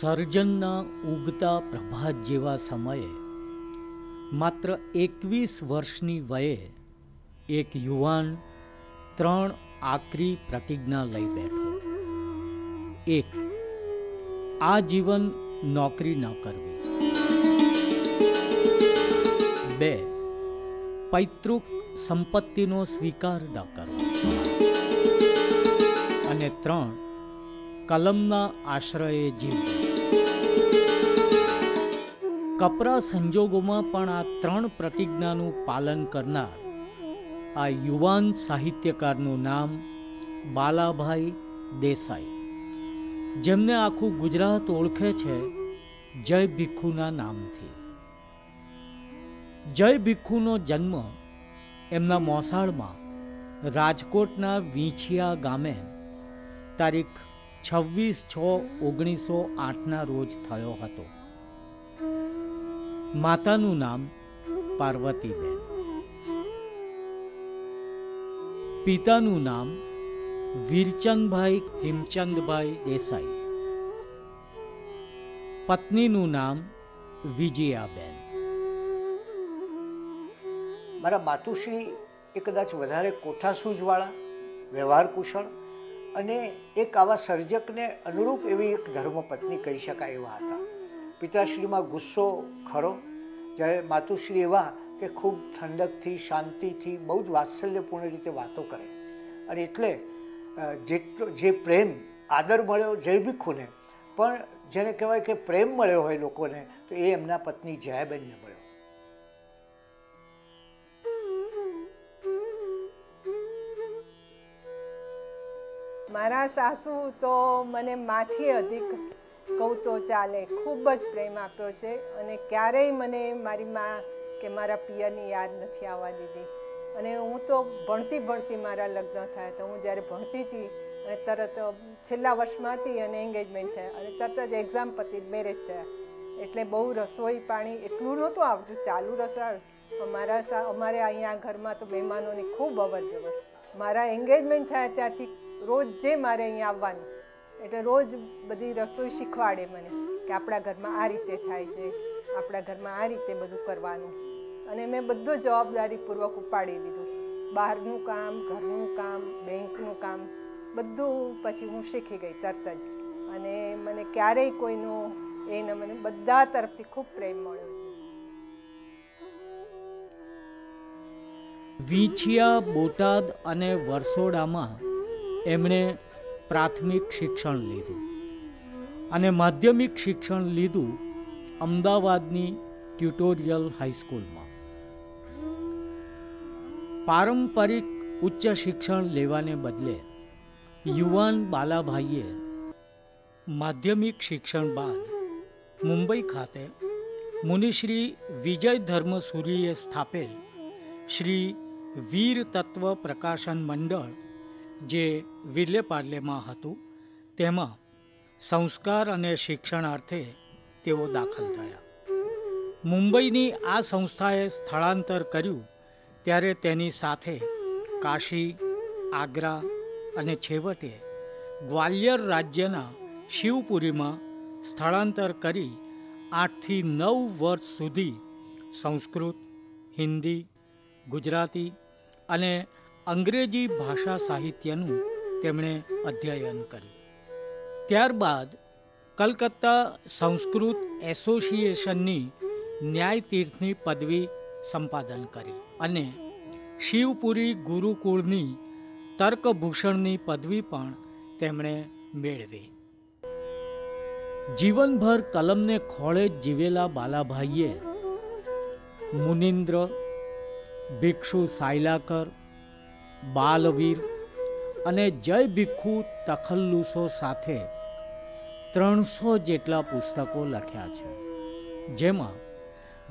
સર્જનના ઉગતા પ્રભાત જેવા સમયે, માત્ર એકવીસ વર્ષની વયે એક યુવાન ત્રણ આકરી પ્રતિજ્ઞા લઈ બેઠો. એક આ જીવન નોકરી ન કરવી. બે, પૈતૃક સંપત્તિનો સ્વીકાર ન કરવો. અને ત્રણ, કલમના આશ્રયે જીવવું. કપરા સંજોગોમાં પણ આ ત્રણ પ્રતિજ્ઞાનું પાલન કરનાર આ યુવાન સાહિત્યકારનું નામ બાલાભાઈ દેસાઈ. જેમને આખું ગુજરાત ઓળખે છે જય ભીખુના નામથી. જય ભીખુનો જન્મ એમના મોસાળમાં રાજકોટના વીંછિયા ગામે તારીખ છવ્વીસ છ ઓગણીસો આઠના રોજ થયો હતો. માતાનું નામ પાર્વતીબેન. પિતાનું નામ વીરચંદભાઈ હિમચંદભાઈ દેસાઈ. પત્નીનું નામ વિજયાબેન. મારા માતુશ્રી એ કદાચ વધારે કોઠાસૂઝવાળા વ્યવહાર કુશળ અને એક આવા સર્જકને અનુરૂપ એવી એક ધર્મપત્ની કહી શકાય એવા હતા. પિતાશ્રીમાં ગુસ્સો ખરો? જ્યારે માતુશ્રી એવા કે ખૂબ ઠંડકથી, શાંતિથી, બહુ જ વાત્સલ્યપૂર્ણ રીતે વાતો કરે. અને એટલે જેટલો, જે પ્રેમ, આદર મળ્યો જય ભીખુને, પણ જેને કહેવાય કે પ્રેમ મળ્યો હોય લોકોને, તો એ એમના પત્ની જયાબેનને મળ્યો. મારા સાસુ તો મને માથી અધિક કહું તો ચાલે, ખૂબ જ પ્રેમ આપ્યો છે અને ક્યારેય મને મારી માં કે મારા પિયરની યાદ નથી આવવા દીધી. અને હું તો ભણતી ભણતી મારા લગ્ન થયા તો હું જ્યારે ભણતી હતી અને તરત છેલ્લા વર્ષમાં હતી અને એન્ગેજમેન્ટ થયા અને તરત જ એક્ઝામ પતી મેરેજ થયા. એટલે બહુ રસોઈ પાણી એટલું નહોતું આવતું, ચાલુ રસોઈ. અમારા અમારે અહીંયા ઘરમાં તો મહેમાનોની ખૂબ અવર જવર મારા એન્ગેજમેન્ટ થયા ત્યારથી રોજ જે મારે અહીંયા આવવાનું. એટલે રોજ બધી રસોઈ શીખવાડે મને કે આપણા ઘરમાં આ રીતે થાય છે, આપણા ઘરમાં આ રીતે બધું કરવાનું. અને મેં બધું જવાબદારીપૂર્વક ઉપાડી લીધું બહારનું કામ, ઘરનું કામ, બેંકનું કામ, બધું પછી હું શીખી ગઈ તરત જ. અને મને ક્યારેય કોઈનું એને મને બધા તરફથી ખૂબ પ્રેમ મળ્યો છે. વીંછિયા બોટાદ અને વરસોડામાં એમણે પ્રાથમિક શિક્ષણ લીધું. અને માધ્યમિક શિક્ષણ લીધું અમદાવાદની ટ્યુટોરિયલ હાઈસ્કૂલમાં. પારંપરિક ઉચ્ચ શિક્ષણ લેવાને બદલે યુવાન બાલાભાઈએ માધ્યમિક શિક્ષણ બાદ મુંબઈ ખાતે મુનિશ્રી વિજય ધર્મસુરીએ સ્થાપેલ શ્રી વીર તત્વ પ્રકાશન મંડળ જે વિલે પાર્લેમાં હતું, તેમાં સંસ્કાર અને શિક્ષણાર્થે તેઓ દાખલ થયા. મુંબઈની આ સંસ્થાએ સ્થળાંતર કર્યું ત્યારે તેની સાથે કાશી, આગ્રા અને છેવટે ગ્વાલિયર રાજ્યના શિવપુરીમાં સ્થળાંતર કરી આઠથી નવ વર્ષ સુધી સંસ્કૃત, હિન્દી, ગુજરાતી અને અંગ્રેજી ભાષા સાહિત્યનું તેમણે અધ્યયન કર્યું. ત્યારબાદ કલકત્તા સંસ્કૃત એસોસિએશનની ન્યાયતીર્થની પદવી સંપાદન કરી અને શિવપુરી ગુરુકુળની તર્કભૂષણની પદવી પણ તેમણે મેળવી. જીવનભર કલમને ખોળે જીવેલા બાલાભાઈએ મુનિન્દ્ર, ભિક્ષુ સાયલાકર બાલવીર અને જય ભિખુ તખલ્લુસો સાથે ત્રણસો જેટલા પુસ્તકો લખ્યા છે. જેમાં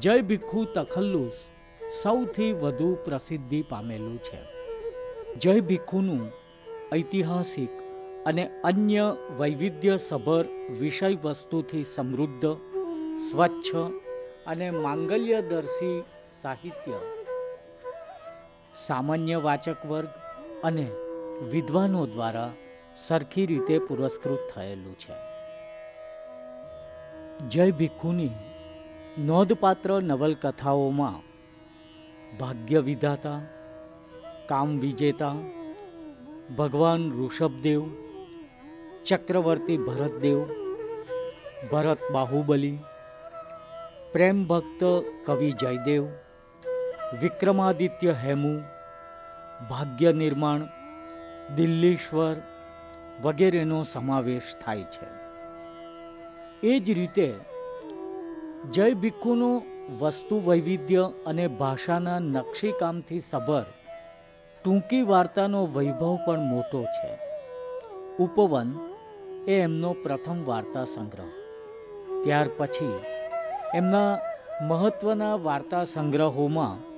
જય ભિખુ તખલ્લુસ સૌથી વધુ પ્રસિદ્ધિ પામેલું છે. જય ભિખુનું ઐતિહાસિક અને અન્ય વૈવિધ્યસભર વિષય વસ્તુથી સમૃદ્ધ, સ્વચ્છ અને માંગલ્યદર્શી સાહિત્ય સામાન્ય વાચક વર્ગ અને વિદ્વાનો દ્વારા સરખી રીતે પુરસ્કૃત થયેલું છે. જય ભિખુની નોંધપાત્ર નવલકથાઓમાં ભાગ્ય વિધાતા, કામ વિજેતા, ભગવાન ઋષભદેવ, ચક્રવર્તી ભરતદેવ, ભરત બાહુબલી પ્રેમ ભક્ત કવિ જયદેવ વિક્રમાદિત્ય હેમુ, ભાગ્ય નિર્માણ, દિલ્હીશ્વર વગેરેનો સમાવેશ થાય છે. એ જ રીતે જય ભિક્ષુનો વસ્તુ વૈવિધ્ય અને ભાષાના નકશીકામથી સભર ટૂંકી વાર્તાનો વૈભવ પણ મોટો છે. ઉપવન એ એમનો પ્રથમ વાર્તા સંગ્રહ. ત્યાર પછી એમના મહત્વના વાર્તા સંગ્રહોમાં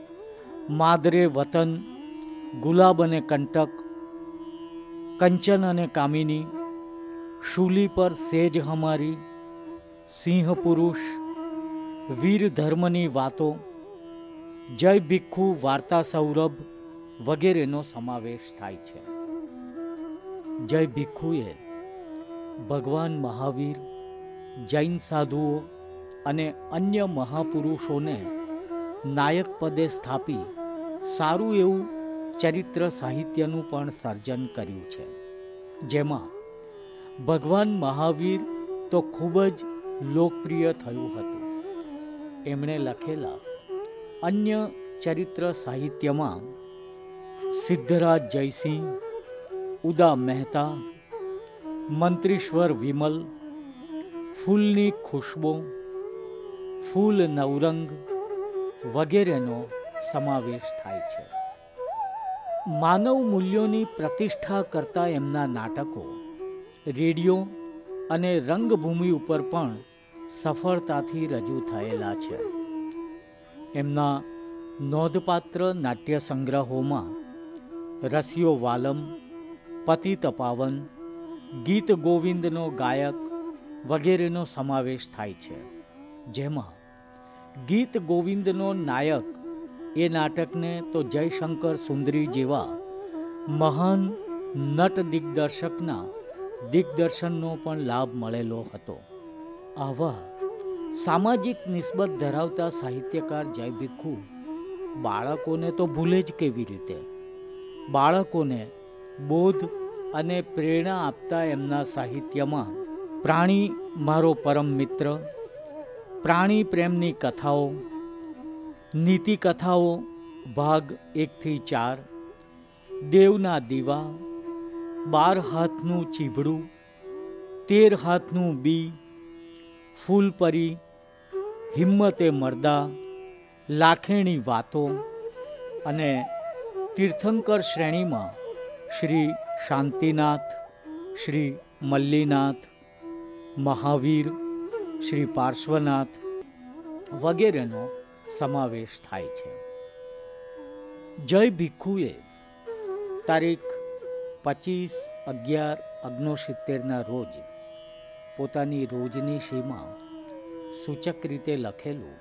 માદરે વતન, ગુલાબ અને કંટક, કંચન અને કામિની, શૂલી પર સેજ હમારી, સિંહ પુરુષ, વીર ધર્મની વાતો, જય ભિક્ષુ વાર્તા સૌરભ વગેરેનો સમાવેશ થાય છે. જય ભિક્ષુએ ભગવાન મહાવીર, જૈન સાધુઓ અને અન્ય મહાપુરુષોને નાયક પદે સ્થાપી સારું એવું ચરિત્ર સાહિત્યનું પણ સર્જન કર્યું છે. જેમાં ભગવાન મહાવીર તો ખૂબ જ લોકપ્રિય થયું હતું. એમણે લખેલા અન્ય ચરિત્ર સાહિત્યમાં સિદ્ધરાજ જયસિંહ, ઉદા મહેતા, મંત્રીશ્વર વિમલ, ફૂલની ખુશ્બો, ફૂલ નવરંગ વગેરેનો સમાવેશ થાય છે. માનવ મૂલ્યોની પ્રતિષ્ઠા કરતા એમના નાટકો, રેડિયો અને રંગભૂમિ ઉપર પણ સફળતાથી રજૂ થયેલા છે. એમના નોંધપાત્ર નાટ્ય સંગ્રહોમાં રસિયો વાલમ પતિત પાવન ગીત ગોવિંદનો ગાયક વગેરેનો સમાવેશ થાય છે. જેમાં ગીત ગોવિંદનો નાયક. એ નાટકને તો જયશંકર સુંદરી જેવા મહાન નટ દિગ્દર્શકના દિગ્દર્શનનો પણ લાભ મળેલો હતો. આવા સામાજિક નિસ્બત ધરાવતા સાહિત્યકાર જય ભીખુ બાળકોને તો ભૂલે જ કેવી રીતે? બાળકોને બોધ અને પ્રેરણા આપતા એમના સાહિત્યમાં પ્રાણી મારો પરમ મિત્ર પ્રાણી પ્રેમની કથાઓ, નીતિ કથાઓ, ભાગ એકથી ચાર, દેવના દીવા, બાર હાથનું ચીભડું, તેર હાથનું બી ફૂલપરી હિંમતે મર્દા, લાખેણી વાતો અને તીર્થંકર શ્રેણીમાં શ્રી શાંતિનાથ, શ્રી મલ્લીનાથ, મહાવીર શ્રી પાર્શ્વનાથ વગેરેનો સમાવેશ થાય છે. જય ભિખુએ તારીખ પચીસ અગિયાર અગ્નોસિત્તેરના રોજ પોતાની રોજની સીમા સૂચક રીતે લખેલું,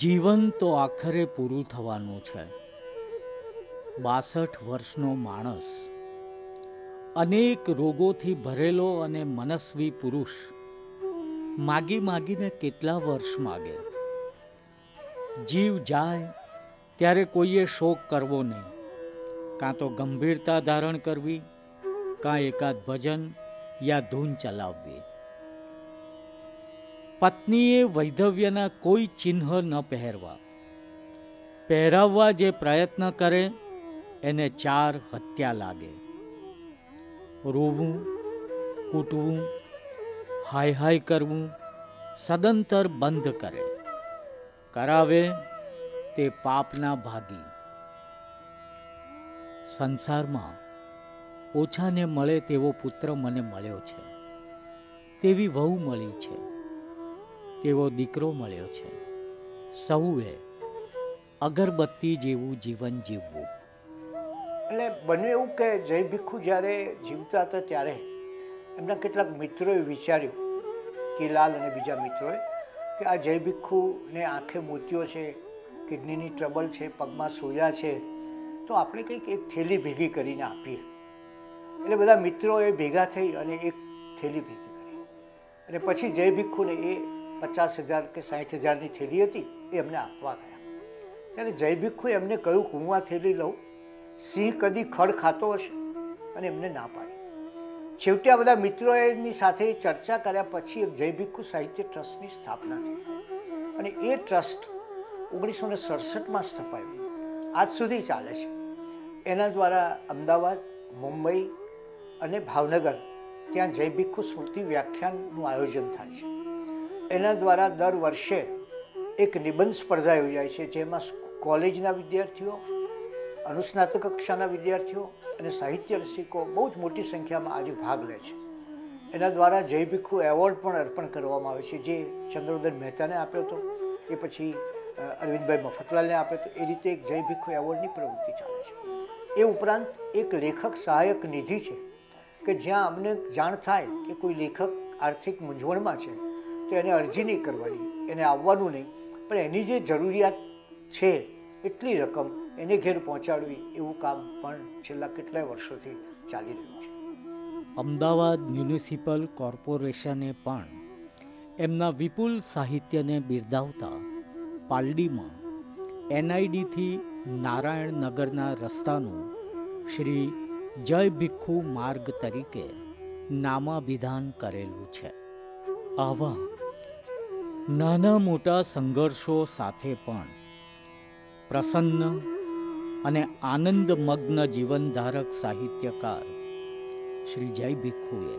જીવન તો આખરે પૂરું થવાનું છે. બાસઠ વર્ષનો માણસ અનેક રોગોથી ભરેલો અને મનસ્વી પુરુષ માગી માગીને કેટલા વર્ષ માગે? જીવ જાય ત્યારે કોઈએ શોક કરવો નહીં. કાં તો ગંભીરતા ધારણ કરવી, કાં એકાદ ભજન યા ધૂન ચલાવવી. પત્નીએ વૈધવ્યના કોઈ ચિહ્ન ન પહેરવા. પહેરાવવા જે પ્રયત્ન કરે, એને ચાર હત્યા લાગે. રોવું, કૂટવું હાય હાય કરવું સદંતર બંધ કરે. કરાવે તે પાપના ભાગી. સંસારમાં ઓછાને મળે તેવો પુત્ર મને મળ્યો છે. તેવી વહુ મળી છે. તેવો દીકરો મળ્યો છે. સૌએ અગરબત્તી જેવું જીવન જીવવું. એટલે બન્યું એવું કે જય ભિક્ષુ જ્યારે જીવતા હતા ત્યારે એમના કેટલાક મિત્રોએ વિચાર્યું કિલાલ અને બીજા મિત્રોએ કે આ જય ભિક્ષુને આંખે મોતિયો છે, કિડનીની ટ્રબલ છે, પગમાં સોજા છે, તો આપણે કંઈક એક થેલી ભેગી કરીને આપીએ. એટલે બધા મિત્રોએ ભેગા થઈ અને એક થેલી ભેગી કરી. અને પછી જય ભિક્ષુને એ પચાસ હજાર કે સાઠ હજારની થેલી હતી એ એમને આપવા ગયા. ત્યારે જય ભિક્ષુએ એમને કહ્યું કે હું આ થેલી લઉં. સિંહ કદી ખડ ખાતો હશે અને એમને ના પાડી. છેવટે આ બધા મિત્રોએ એની સાથે ચર્ચા કર્યા પછી એક જય ભિક્ષુ સાહિત્ય ટ્રસ્ટની સ્થાપના થઈ. અને એ ટ્રસ્ટ ઓગણીસો ને સડસઠમાં સ્થપાયું. આજ સુધી ચાલે છે. એના દ્વારા અમદાવાદ, મુંબઈ અને ભાવનગર ત્યાં જય ભિક્ષુ સ્મૃતિ વ્યાખ્યાનનું આયોજન થાય છે. એના દ્વારા દર વર્ષે એક નિબંધ સ્પર્ધા યોજાય છે જેમાં કોલેજના વિદ્યાર્થીઓ અનુસ્નાતક કક્ષાના વિદ્યાર્થીઓ અને સાહિત્ય રસિકો બહુ જ મોટી સંખ્યામાં આજે ભાગ લે છે. એના દ્વારા જય ભિક્ષુ એવોર્ડ પણ અર્પણ કરવામાં આવે છે. જે ચંદ્રોદન મહેતાને આપ્યો હતો, એ પછી અરવિંદભાઈ મફતલાલને આપ્યો હતો, એ રીતે એક જય ભિક્ષુ એવોર્ડની પ્રવૃત્તિ ચાલે છે. એ ઉપરાંત એક લેખક સહાયક નિધિ છે કે જ્યાં અમને જાણ થાય કે કોઈ લેખક આર્થિક મૂંઝવણમાં છે, તો એને અરજી નહીં કરવાની, એને આવવાનું નહીં. પણ એની જે જરૂરિયાત છે, એટલી રકમ એને ઘેર પહોંચાડવી એવું કામ પણ છેલ્લા કેટલાય વર્ષોથી ચાલી રહ્યું છે. અમદાવાદ મ્યુનિસિપલ કોર્પોરેશને પણ એમના વિપુલ સાહિત્યને બિરદાવતા પાલડીમાં એનઆઈડીથી નારાયણનગરના રસ્તાનું શ્રી જય ભિખુ માર્ગ તરીકે નામાભિધાન કરેલું છે. આવા નાના મોટા સંઘર્ષો સાથે પણ પ્રસન્ન અને આનંદમગ્ન જીવનધારક સાહિત્યકાર શ્રી જય ભિખુએ.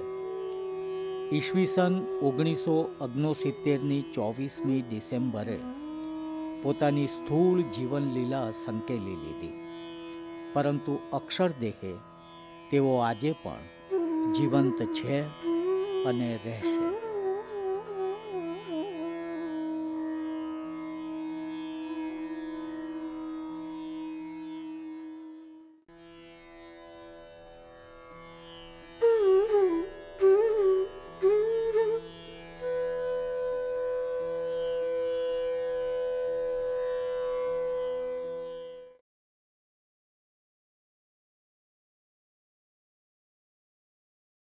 ઈસવીસન ઓગણીસો ઓગણસિત્તેરની ચોવીસમી ડિસેમ્બરે પોતાની સ્થૂળ જીવનલીલા સંકેલી લીધી. પરંતુ અક્ષરદેહે તેઓ આજે પણ જીવંત છે અને રહેશે.